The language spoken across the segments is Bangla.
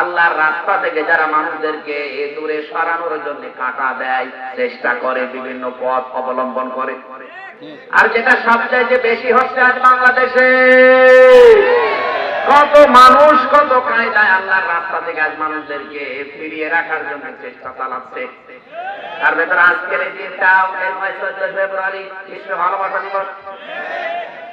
আল্লাহর রাস্তা থেকে যারা মানুষদেরকে দূরে সরানোর জন্য কাটা দেয়, চেষ্টা করে, বিভিন্ন পথ অবলম্বন করে। আর যেটা সবচাইতে বেশি হচ্ছে আজ বাংলাদেশে, কত মানুষ কত কায়দায় আল্লাহর রাস্তা থেকে আজ মানুষদেরকে ফিরিয়ে রাখার জন্য চেষ্টা চালাচ্ছে। তার ভেতরে আজকের এই দিনটা ফেব্রুয়ারি, বিশ্ব ভালোবাসা দিবস।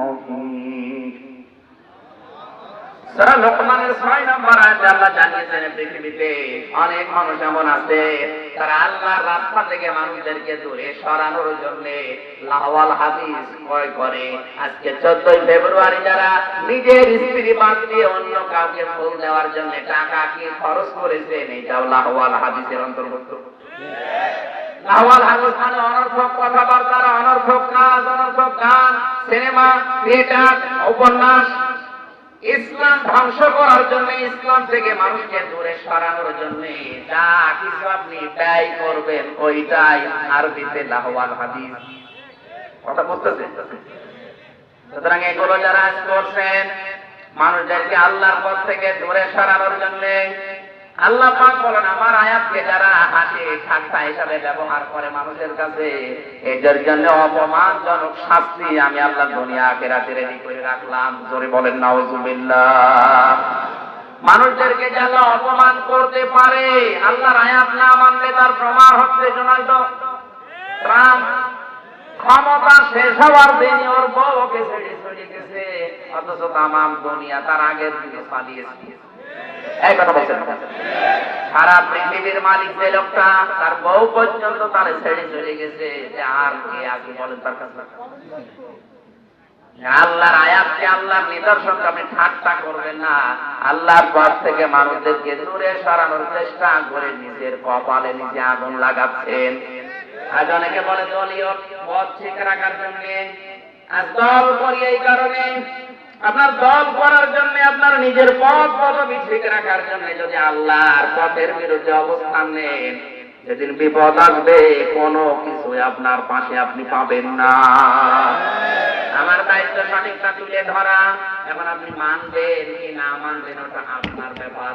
মহিন সূরা লোকমানের 6 নম্বর আয়াতে আল্লাহ জানিয়েছেন পৃথিবীতে অনেক মানুষ এমন আছে, তারা আল্লাহর রাস্তা থেকে মানুষদেরকে দূরে সরানোর জন্য লাহওয়াল হাদিস ক্রয় করে। আজকে 14 ফেব্রুয়ারি যারা নিজের স্ত্রী বাদ দিয়ে অন্য কাউকে ফুল দেওয়ার জন্য টাকা কি খরচ করেছেন, এটাও লাহওয়াল হাদিসের অন্তর্ভুক্ত। মানে অনর্থক অনর্থক কাজ, অনর্থক গান, সিনেমা, থিয়েটার, উপন্যাস। ইসলাম ধ্বংস করার জন্য, ইসলাম থেকে মানুষকে দূরে সরানোর জন্য যা কিছু আপনি করবেন, ওইটাই লাহওয়াল হাদিস। কথা সুতরাং এগুলো যারা করছেন মানুষদেরকে আল্লাহর পথ থেকে দূরে সরানোর জন্য আল্লাহ বলেন, আমার আয়াতকে যারা হাসি ঠাট্টা হিসাবে ব্যবহার করে মানুষের কাছে, এদের জন্য অপমানজনক শাস্তি আমি আল্লাহ দুনিয়া আখেরাতে রেডি করে রাখলাম। জোরে বলেন নাউজুবিল্লাহ মানুষদেরকে যে আল্লাহ অপমান করতে পারে, আল্লাহর আয়াত না মানলে তার প্রমাণ হচ্ছে ডোনাল্ড ট্রাম্প ক্ষমতা শেষ হওয়ার দিন ওর বউকে ছেড়ে চলে গেছে, অথচ তামাম দুনিয়া তার আগের দিকে পালিয়েছে। এই কথা বলছেন। সারা পৃথিবীর মালিক যে লোকটা, তার বউ পর্যন্ত তার ছেড়ে চলে গেছে। যে আর কে আগে বলেন তার কাছে? আল্লাহর আয়াতকে আল্লাহর নিদর্শনকে আপনি ঠাট্টা করবেন না। আল্লাহর পথ থেকে মানুষদেরকে দূরে সরানোর চেষ্টা করে নিজের কপালে নিজে আগুন লাগাচ্ছেন। আজ অনেকে বলে, দলীয় পথ ঠিক রাখার জন্য আজ দল করি এই কারণে। আপনার দল করার জন্য আপনার নিজের পথ পদবি ঠিক রাখার জন্য যদি আল্লাহর পথের বিরুদ্ধে অবস্থান নেন, যেদিন বিপদ আসবে, কোনো কিছু আপনার পাশে আপনি পাবেন না। আমার দায়িত্ব সঠিকটা তুলে ধরা, এখন আপনি মানবেন কি না মানবেন, ওটা আপনার ব্যাপার।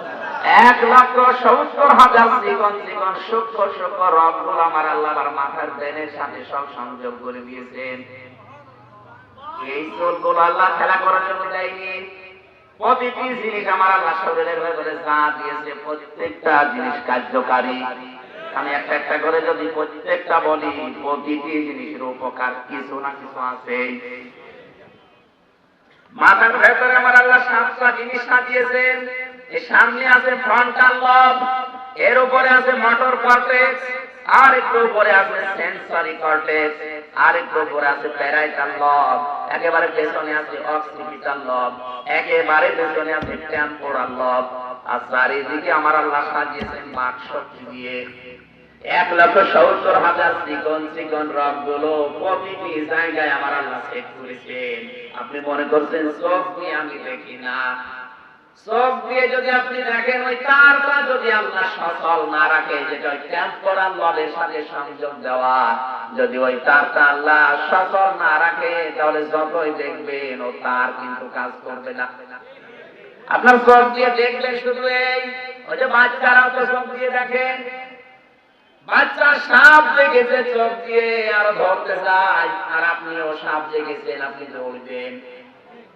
এক লক্ষ সত্তর হাজার চিকন চিকন সূক্ষ্ম সূক্ষ্ম রবগুলো আমার আল্লাহ আমার মাথার ব্রেনের সাথে সব সংযোগ করে দিয়েছেন। এই চোখগুলো আল্লাহ খেলা করার জন্য দেয়নি। প্রতিটি জিনিস আমার আল্লাহ শরীরের যা দিয়েছে প্রত্যেকটা জিনিস কার্যকারী। আমি একটা একটা করে যদি প্রত্যেকটা বলি, প্রতিটি জিনিসের উপকার কিছু না কিছু আছে। মাথার ভেতরে আমার আল্লাহ সাতটা জিনিস সাজিয়েছেন। সামনে আছে ফ্রন্টাল লব এর উপরে আছে মোটর কর্টেক্স আর একটু উপরে আছে সেন্সরি কর্টেক্স আর একটু উপরে আছে প্যারাইটাল লব একেবারে পেছনে আছে অক্সিপিটাল লব একেবারে পেছনে আছে টেম্পোরাল লব আর চারিদিকে আমার আল্লাহ সাজিয়েছেন বাক শক্তি দিয়ে। এক লক্ষ সত্তর হাজার চিকন চিকন রবগুলো প্রতিটি জায়গায় আমার আল্লাহ সেট করেছেন। আপনি মনে করছেন চোখ দিয়ে আমি দেখি না চোখ দিয়ে যদি আপনি দেখেন, ওই তারটা যদি আল্লাহ সচল না রাখে, যেটা ওই টেম্পোরাল লবের সাথে সংযোগ দেওয়া, যদি ওই তারটা আল্লাহ সচল না রাখে, তাহলে যতই দেখবেন ও তার কিন্তু কাজ করবে না। আপনার চোখ দিয়ে দেখবেন শুধু এই, ওই যে বাচ্চারাও তো চোখ দিয়ে দেখেন। বাচ্চা সাপ দেখেছে চোখ দিয়ে, আর ধরতে যায়, আর আপনিও সাপ দেখেছেন আপনি দৌড়বেন।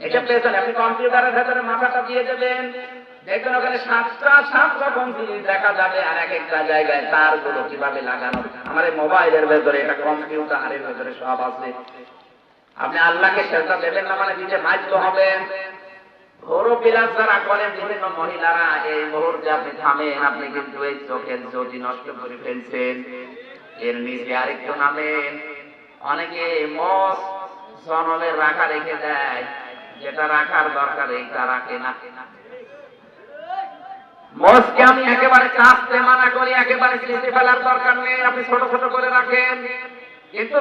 এটা আপনি কম্পিউটারের ভেতরে মাথাটা দিয়ে দেবেন। দেখবেন ওখানে সাতটা সাত রকম জিনিস দেখা যাবে আর এক একটা জায়গায় কীভাবে লাগানো। আমার এই মোবাইলের ভেতরে, এটা কম্পিউটারের ভেতরে সব আছে। আপনি আল্লাহকে সেটা দেবেন না মানে দিতে বাধ্য হবেন করেন, বিভিন্ন মহিলারা, এই মুহূর্তে আপনি থামেন, আপনি কিন্তু এই চোখের জ্যোতি নষ্ট করে ফেলছেন। এর নিচে আরেকটু নামেন। অনেকে মস জনমের রাখা রেখে দেয়। যেটা রাখার দরকার, এইটা রাখে না। আমি একেবারে কাঁচতে মানা করি, একেবারে ফেলার দরকার নেই, আপনি ছোট ছোট করে রাখেন। কিন্তু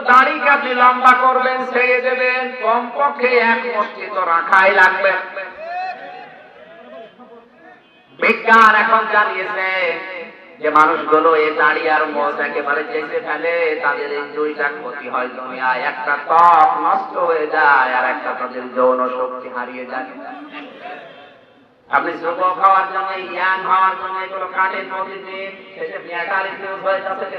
লম্বা করবেন দেবেন, কমপক্ষে এক তো রাখাই লাগবে। বিজ্ঞান এখন জানিয়েছে যে মানুষগুলো এই দাড়ি আর মদ একেবারে চেষে ফেলে, তাদের এই দুইটা ক্ষতি হয় দুনিয়ায় একটা ত্বক নষ্ট হয়ে যায়, আর একটা তাদের যৌন শক্তি হারিয়ে যায়। আপনি জন্য হওয়ার জন্য শেষে হয়ে যাচ্ছে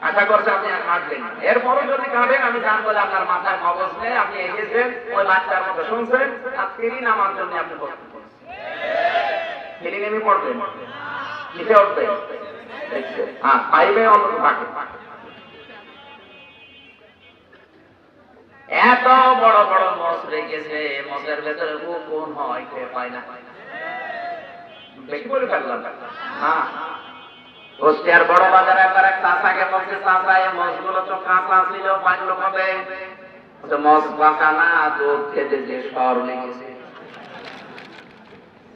আশা করছি আপনি আর কাটবেন না। এরপরও যদি কাটেন আমি জানব যে আপনার মাথায় মগজ নেই, আপনি এসেছেন, ওই বাচ্চার মতো শুনছেন আর তিনি নামার জন্য আপনি প্রস্তুত নেমে কিসে উঠবে হ্যাঁ পাইবে অন্তত থাকে এত বড় বড় মস রেখেছে, মসের ভেতরে কোন হয় কে পায় না। বেশি বলে ফেললাম। হ্যাঁ। কুষ্টিয়ার বড় বাজারে একবার এক চাষাকে বলছে মসগুলো তো কাঁচা ছিল না, দুধ খেতে যে সর চিন্তা করেন মসের বহর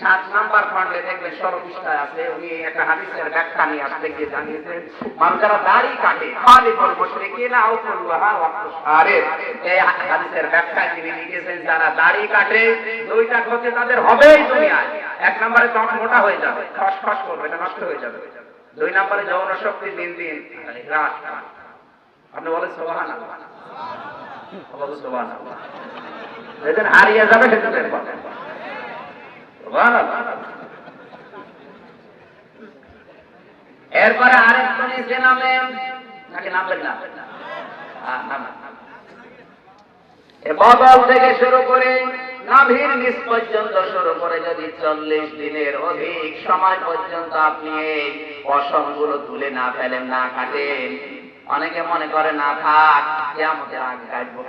সাত নাম্বার খন্ডে দেখবেন ষোলো পৃষ্ঠায় আছে। উনি একটা হাদিসের ব্যাখ্যা নিয়ে আসতে গিয়ে জানিয়েছেন মানুষ যারা দাড়ি কাটে খালি বল বসে কে ও করুহা আরে এই হাদিসের ব্যাখ্যায় তিনি লিখেছেন, যারা দাড়ি কাটে, দুইটা ক্ষতি তাদের হবেই দুনিয়ায়। এক নম্বরে তখন মোটা হয়ে যাবে, খস খস করবে, এটা নষ্ট হয়ে যাবে। দুই নম্বরে যৌন শক্তি দিন দিন হ্রাস আপনি বলেন সোহান সোহান হারিয়ে যাবে পাবেন এরপরে আরেকটু নিচে নামেন নাকি নামবেন না। হ্যাঁ, নামেন। বদল থেকে শুরু করে নাভির নিচ পর্যন্ত শুরু করে যদি চল্লিশ দিনের অধিক সময় পর্যন্ত আপনি এই পশমগুলো তুলে না ফেলেন না কাটেন অনেকে মনে করে না থাক যে আমাদের আগে কাটবো।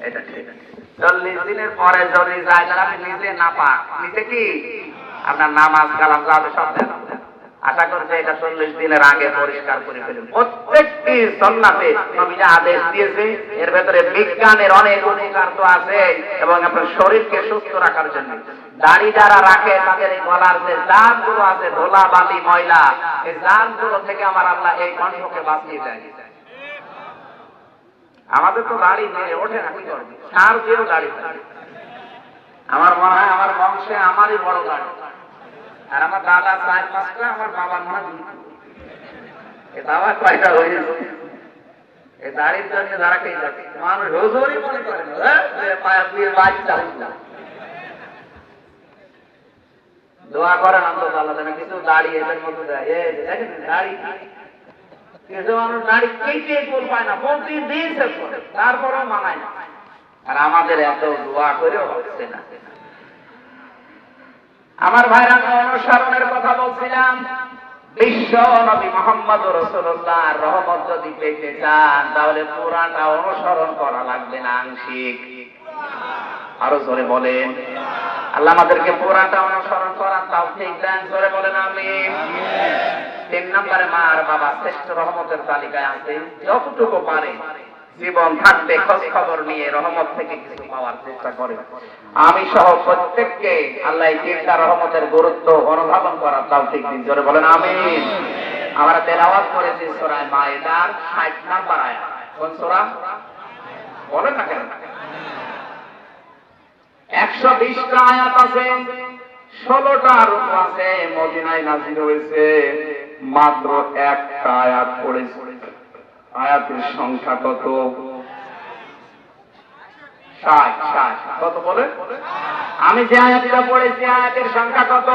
এটা ঠিক। চল্লিশ দিনের পরে যদি যায় আপনি নিজে না পাক নিজে কি? আপনার নামাজ কালাম, যাবে সব আশা করছে এটা চল্লিশ দিনের আগে পরিষ্কার করে ফেলুন। প্রত্যেকটি সন্ন্যাতে নবীরা আদেশ দিয়েছে, এর ভেতরে বিজ্ঞানের অনেক অধিকার তো আছে এবং আপনার শরীরকে সুস্থ রাখার জন্য। দাড়ি যারা রাখে, তাদের এই গলার যে জানগুলো আছে ধোলা বালি ময়লা, এই জানগুলো থেকে আমার আল্লাহ এই কণ্ঠকে বাঁচিয়ে দেয় আমাদের তো দাড়ি নেই, ওঠে না, কি করবে? সার দিয়েও দাড়ি। আমার মনে হয় আমার বংশে আমারই বড় দাড়ি। আর আমার দাদা চার পাঁচটা আমার বাবার মনে হয় করে। হ্যাঁ? কিছু দাড়ি এদের মধ্যে দেয়। দেখেন, দাড়ি কিছু মানুষ কুল পায় না, প্রতিদিন করে তারপরেও মানায় না। আর আমাদের এত দোয়া করেও হচ্ছে না। আমার ভাইরা অনুসরণের কথা বলছিলাম, বিশ্ব নবী মোহাম্মদ রসুল্লাহ রহমত যদি পেতে চান, তাহলে পুরাটা অনুসরণ করা লাগবে না আংশিক। আরও জোরে বলেন। আল্লাহ আমাদেরকে পুরাটা অনুসরণ করার তাও ঠিক দেন জোরে বলেন আমি তিন নম্বরে মা আর বাবা শ্রেষ্ঠ রহমতের তালিকায় আছে। যতটুকু পারে জীবন থাকতে খোঁজ খবর নিয়ে রহমত থেকে কিছু পাওয়ার চেষ্টা করে। আমি সহ প্রত্যেককে আল্লাহ তিনটা রহমতের গুরুত্ব অনুধাবন করার তাও ঠিক দিন। জোরে বলেন, আমিন। আমরা তেলাওয়াত করেছি সোরায় মায়েদার ষাট নাম্বার আয়াত। কোন সোরা? বলে না কেন? একশো বিশটা আয়াত আছে, ষোলোটা রূপ আছে, মদিনায় নাজির হয়েছে। মাত্র একটা আয়াত পড়েছে। আয়াতের সংখ্যা কত? কত বলে? আমি যে আয়াতটা পড়েছি, আয়াতের সংখ্যা কত?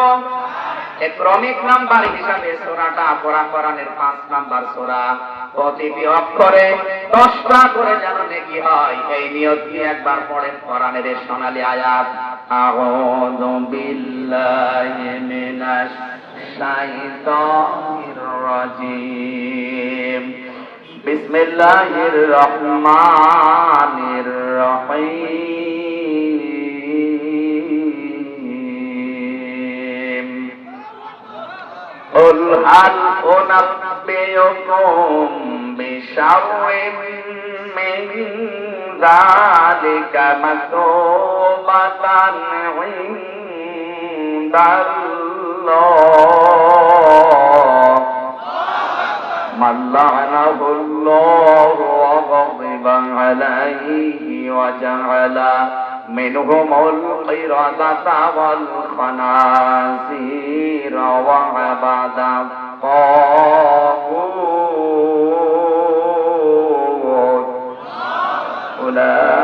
ক্রমিক নাম্বার হিসাবে সোরাটা পড়া, কোরআনের পাঁচ নাম্বার সোরা। প্রতিটি অক্ষরে দশটা করে যেন নেকি হয়। এই নিয়ত দিয়ে একবার পড়েন কোরআনের সোনালী আয়াত। বিল্লাহি الشيطان الرجيم بسم الله الرحمن الرحيم قل هل أنبئكم بشر من ذلك مثوبة عند الله من لعنه الله وغضب عليه وجعل منهم القردة والخنازير وعبد الطاغوت. أولئك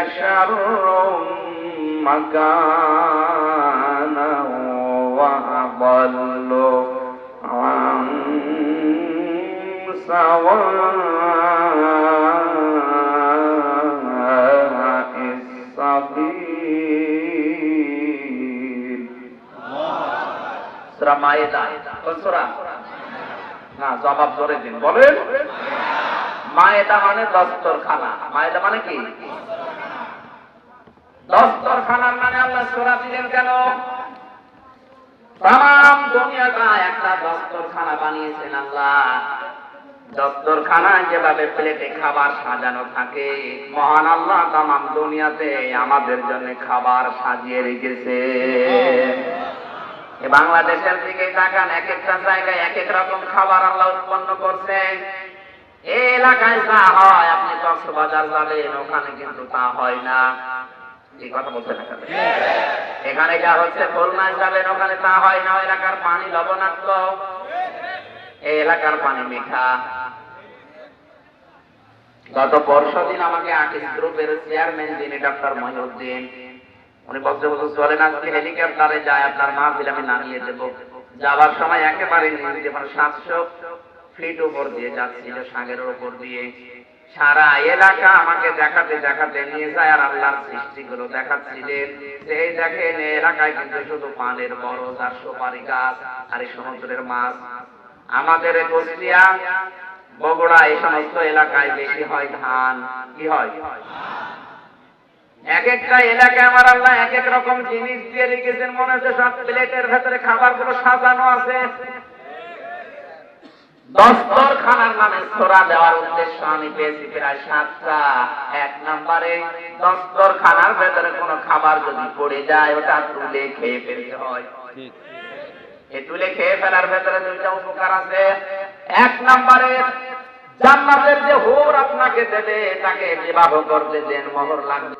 شر مكانا وأضل عن سواء السبيل সূরা মায়েদা কোন সূরা না জবাব ধরে দিন বলেন মায়েদা মানে দস্তরখানা মায়েদা মানে কি দস্তরখানার মানে আল্লাহ সূরা দিলেন কেন? তাম দুনিয়াটা একটা দস্তরখানা বানিয়েছেন আল্লাহ। দস্তরখানায় যেভাবে প্লেটে খাবার সাজানো থাকে, মহান আল্লাহ তাম দুনিয়াতে আমাদের জন্য খাবার সাজিয়ে রেখেছে। বাংলাদেশের দিকে তাকান, এক একটা জায়গায় এক এক রকম খাবার আল্লাহ উৎপন্ন করছেন। এলাকায় যা হয়, আপনি কক্সবাজার যাবেন, ওখানে কিন্তু তা হয় না। এখানে যা হচ্ছে খুলনায় যাবেন, ওখানে তা হয় না এলাকার পানি লবণাক্ত। এই এলাকার পানি মিঠা। গত পরশু দিন আমাকে আর্টিস্ট গ্রুপের চেয়ারম্যান যিনি ডক্টর মহিউদ্দিন, উনি বছর বছর চলেন আজকে হেলিকপ্টারে যায়, আপনার মা মাহফিল আমি নামিয়ে দেবো। যাওয়ার সময় একেবারে সাতশো ফিট উপর দিয়ে যাচ্ছিল সাগরের উপর দিয়ে। সারা এলাকা আমাকে দেখাতে দেখাতে নিয়ে যায় আর আল্লাহর সৃষ্টিগুলো দেখাচ্ছিলেন সেই দেখেন এলাকায় কিন্তু শুধু পানের বড় আর সুপারি গাছ আর সমুদ্রের মাছ। আমাদের কুষ্টিয়া, বগুড়া এই সমস্ত এলাকায় বেশি হয় ধান। কি হয়? এক একটা এলাকায় আমার আল্লাহ এক এক রকম জিনিস দিয়ে রেখেছেন। মনে হচ্ছে সব প্লেটের ভেতরে খাবারগুলো সাজানো আছে। দস্তর খানার নামে সোরা দেওয়ার উদ্দেশ্য আমি পেয়েছি প্রায় সাতটা। এক নম্বরে দস্তর খানার ভেতরে কোনো খাবার যদি পড়ে যায় ওটা তুলে খেয়ে ফেলতে হয়। এই তুলে খেয়ে ফেলার ভেতরে দুইটা উপকার আছে। এক নম্বরে জান্নাতের যে হোর আপনাকে দেবে তাকে বিবাহ করতে দেন মোহর লাগবে।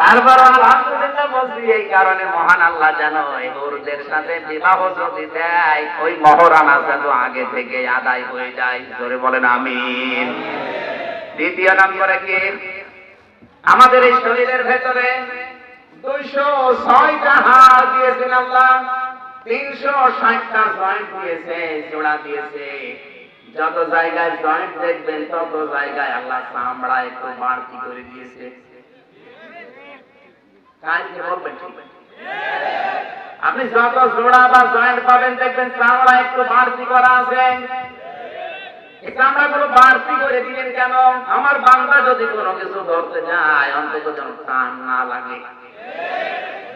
তারপর আলহামদুলিল্লাহ বলছি, এই কারণে মহান আল্লাহ যেন এই হোরদের সাথে বিবাহ যদি দেয়, ওই যেন আগে থেকে আদায় হয়ে যায়। জোরে বলেন, আমিন। দ্বিতীয় নম্বরে কি? আমাদের এই শরীরের ভেতরে দুইশো ছয়টা হাড় দিয়েছেন আল্লাহ, তিনশো ষাটটা জয়েন্ট দিয়েছে, জোড়া দিয়েছে। যত জায়গায় জয়েন্ট দেখবেন, তত জায়গায় আল্লাহ চামড়া একটু বাড়তি করে দিয়েছে। আপনি যত জোড়া বা জয়েন্ট পাবেন, দেখবেন চামড়া একটু বাড়তি করা আছে। এই বাড়তি করে দিলেন কেন? আমার বান্দা যদি কোনো কিছু ধরতে যায়, অন্তত যেন না লাগে।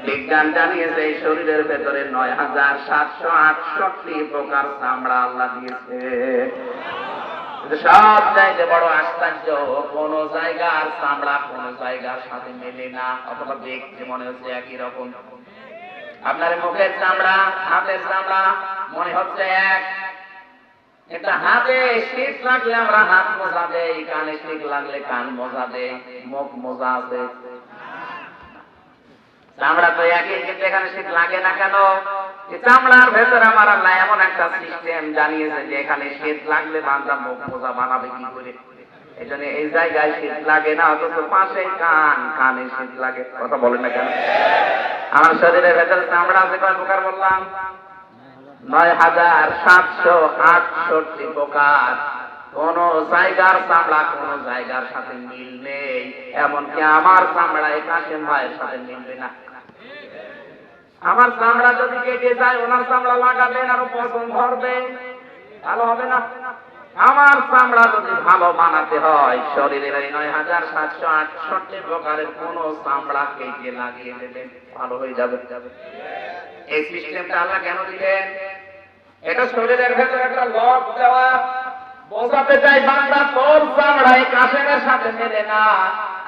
বিজ্ঞান জানিয়েছে, এই শরীরের ভেতরে নয় হাজার সাতশো আটষট্টি প্রকার চামড়া আল্লাহ দিয়েছে। সব চাইতে বড় আশ্চর্য, কোন জায়গার চামড়া, কোন জায়গার সাথে মেলে না। অথবা দেখতে মনে হচ্ছে একই রকম। আপনার মুখের চামড়া, হাতের চামড়া, মনে হচ্ছে এক। এটা হাতে শীত লাগলে আমরা হাত মোজা দেই, কানে শীত লাগলে কান মোজা দেই, মুখ মোজা আছে। চামড়া তো একই, কিন্তু এখানে শীত লাগে না কেন? চামড়ার ভেতরে আমার আল্লাহ এমন একটা সিস্টেম জানিয়েছে যে এখানে শীত লাগলে বান্দা মুখ মোজা বানাবে কি করে? এই জন্য এই জায়গায় শীত লাগে না, অথচ পাশে কান, কানে শীত লাগে। কথা বলেন না কেন? আমার শরীরের ভেতরে চামড়া আছে, কয় প্রকার বললাম? নয় হাজার সাতশো আটষট্টি প্রকার। কোন জায়গার চামড়া, কোন জায়গার সাথে মিল নেই। এমনকি আমার চামড়া কাশেম ভাইয়ের সাথে মিলবে না। আমার চামড়া যদি কেটে যায়, ওনার চামড়া লাগাবেন আরও পছন্দ ধরবে ভালো হবে না? আমার চামড়া যদি ভালো বানাতে হয়, শরীরের এই নয় হাজার সাতশো আটষট্টি প্রকারের কোন চামড়া কেটে লাগিয়ে দেবেন, ভালো হয়ে যাবে। এই সিস্টেমটা আল্লাহ কেন দিলেন? এটা শরীরের ভেতরে একটা লক দেওয়া। বোঝাতে চাই বান্দা তোর চামড়া এই কাশেমের সাথে মেলে না,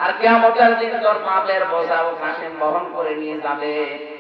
আর কেমন দিন তোর পাপের বোঝা ও কাশেম বহন করে নিয়ে যাবে।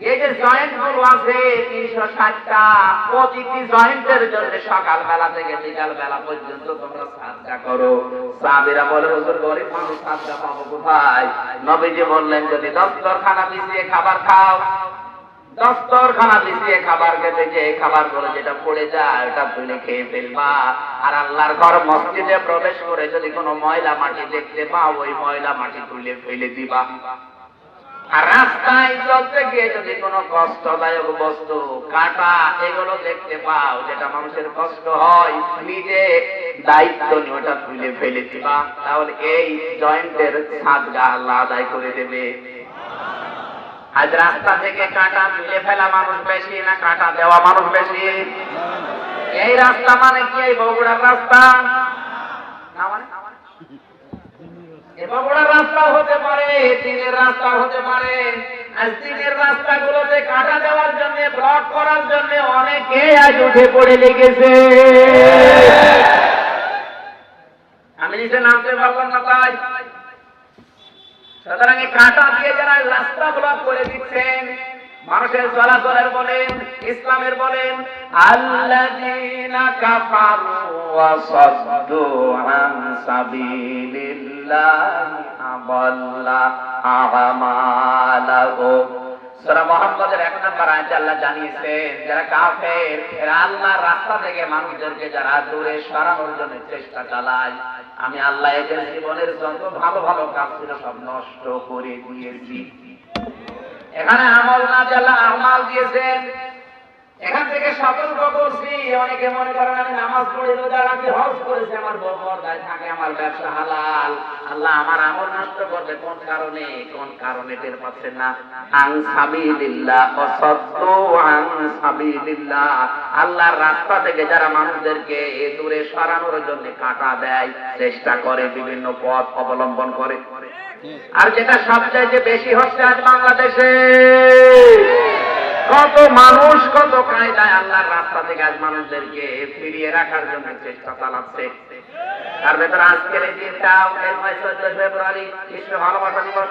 এই গুলো বেলা খাবার খেতে যে খাবার করে যেটা পড়ে যায়, ওটা তুলে খেয়ে ফেলবা। আর আল্লাহর ঘর মসজিদে প্রবেশ করে যদি কোনো ময়লা মাটি দেখতে পাও, ওই ময়লা মাটি তুলে ফেলে দিবা। চলতে গিয়ে যদি কোনো কষ্টদায়ক বস্তু, কাটা এগুলো দেখতে পাও, যেটা মানুষের কষ্ট হয়, নিজে দায়িত্ব নিয়ে তুলে ফেলে দিবা তাহলে এই জয়েন্টের সাজগা আল্লাহ আদায় করে দেবে। আজ রাস্তা থেকে কাটা তুলে ফেলা মানুষ বেশি না কাটা দেওয়া মানুষ বেশি? এই রাস্তা মানে কি? এই বগুড়ার রাস্তা? মানে? এ বগুড়ার রাস্তা হতে পারে দিনের রাস্তা হতে পারে। অনেকে আমি নিচে নামতে সুতরাং কাঁটা দিয়ে যারা রাস্তা ব্লক করে দিচ্ছেন মানুষের চলাচলের বলেন, ইসলামের বলেন যারা কাফের রাস্তা থেকে যারা চেষ্টা চালায়। আমি আল্লাহ এদের জীবনের যত ভালো ভালো কাজ ছিল সব নষ্ট করে দিয়েছি। এখানে আমল না আল্লাহ আমাল দিয়েছেন, এখান থেকে সতর্ক করছি। অনেকে মনে করেন আমি নামাজ পড়ে রোজা রাখি হজ করেছি, আমার বউ পর্দায় থাকে, আমার ব্যবসা হালাল। আল্লাহ আমার আমল নষ্ট করবে, কোন কারণে? কোন কারণে টের পাচ্ছেন না? আং সাবিলিল্লাহ অসদ্দু আং সাবিলিল্লাহ। আল্লাহর রাস্তা থেকে যারা মানুষদেরকে এ দূরে সরানোর জন্য কাটা দেয়, চেষ্টা করে, বিভিন্ন পথ অবলম্বন করে। আর যেটা সবচাইতে বেশি হচ্ছে আজ বাংলাদেশে, কত মানুষ কত কায়দায় আল্লাহর রাস্তা থেকে আজ মানুষদেরকে ফিরিয়ে রাখার জন্য চেষ্টা চালাচ্ছে। তার ভেতরে আজকের এই দিনটা ফেব্রুয়ারি, বিশ্ব ভালোবাসা দিবস।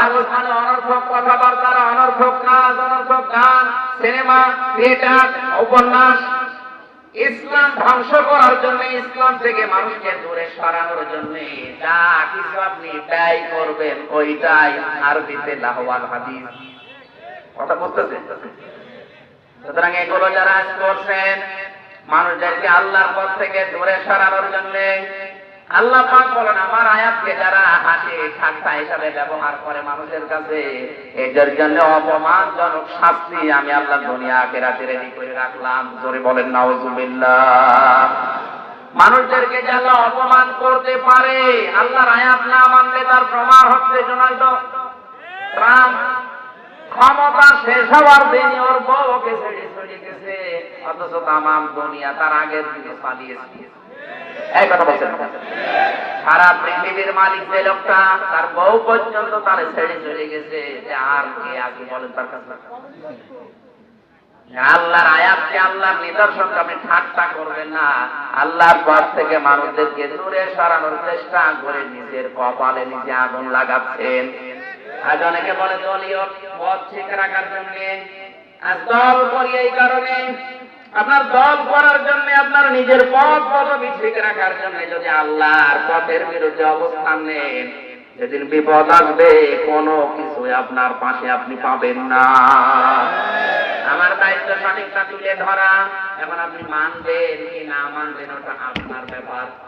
হাদিস মানে অনর্থক কথাবার্তা অনর্থক কাজ, অনর্থক গান, সিনেমা, থিয়েটার, উপন্যাস, ইসলাম ধ্বংস করার জন্য, ইসলাম থেকে মানুষকে দূরে সরানোর জন্য যা কিছু আপনি করবেন, ওইটাই আরবিতে লাহওয়াল হাদিস। কথা সুতরাং এগুলো যারা করছেন, মানুষদেরকে আল্লাহর পথ থেকে দূরে সরানোর জন্য আল্লাহ পাক বলেন, আমার আয়াতকে যারা হাসি, ঠাট্টা হিসাবে ব্যবহার করে মানুষের কাছে, এদের জন্য অপমানজনক শাস্তি আমি আল্লাহ দুনিয়া আখেরাতে রেডি করে রাখলাম। জোরে বলেন, নাউজুবিল্লাহ। মানুষদেরকে যে আল্লাহ অপমান করতে পারে, আল্লাহর আয়াত না মানলে তার প্রমাণ হচ্ছে ডোনাল্ড ট্রাম্প ক্ষমতা শেষ হওয়ার দিন ওর বউকে ছেড়ে চলে গেছে, অথচ তামাম দুনিয়া তার আগের দিনে পালিয়েছে। এই কথা বলছেন। সারা পৃথিবীর মালিক যে লোকটা, তার বউ পর্যন্ত তার ছেড়ে চলে গেছে, যে আর কে আগে বলেন তার কাছে। আল্লাহর আয়াতকে আল্লাহর নিদর্শনকে আপনি ঠাট্টা করবেন না। আল্লাহর পথ থেকে মানুষদেরকে দূরে সরানোর চেষ্টা করে নিজের কপালে নিজে আগুন লাগাচ্ছেন। আজ অনেকে বলে, দলীয় পথ ঠিক রাখার জন্য আজ দল করি এই কারণে। আপনার দল করার জন্য আপনার নিজের পথ পদবি ঠিক রাখার জন্য যদি আল্লাহর পথের বিরুদ্ধে অবস্থান নেন, যেদিন বিপদ আসবে, কোনো কিছু আপনার পাশে আপনি পাবেন না। আমার দায়িত্ব সঠিকটা তুলে ধরা, এখন আপনি মানবেন কি না মানবেন, ওটা আপনার ব্যাপার।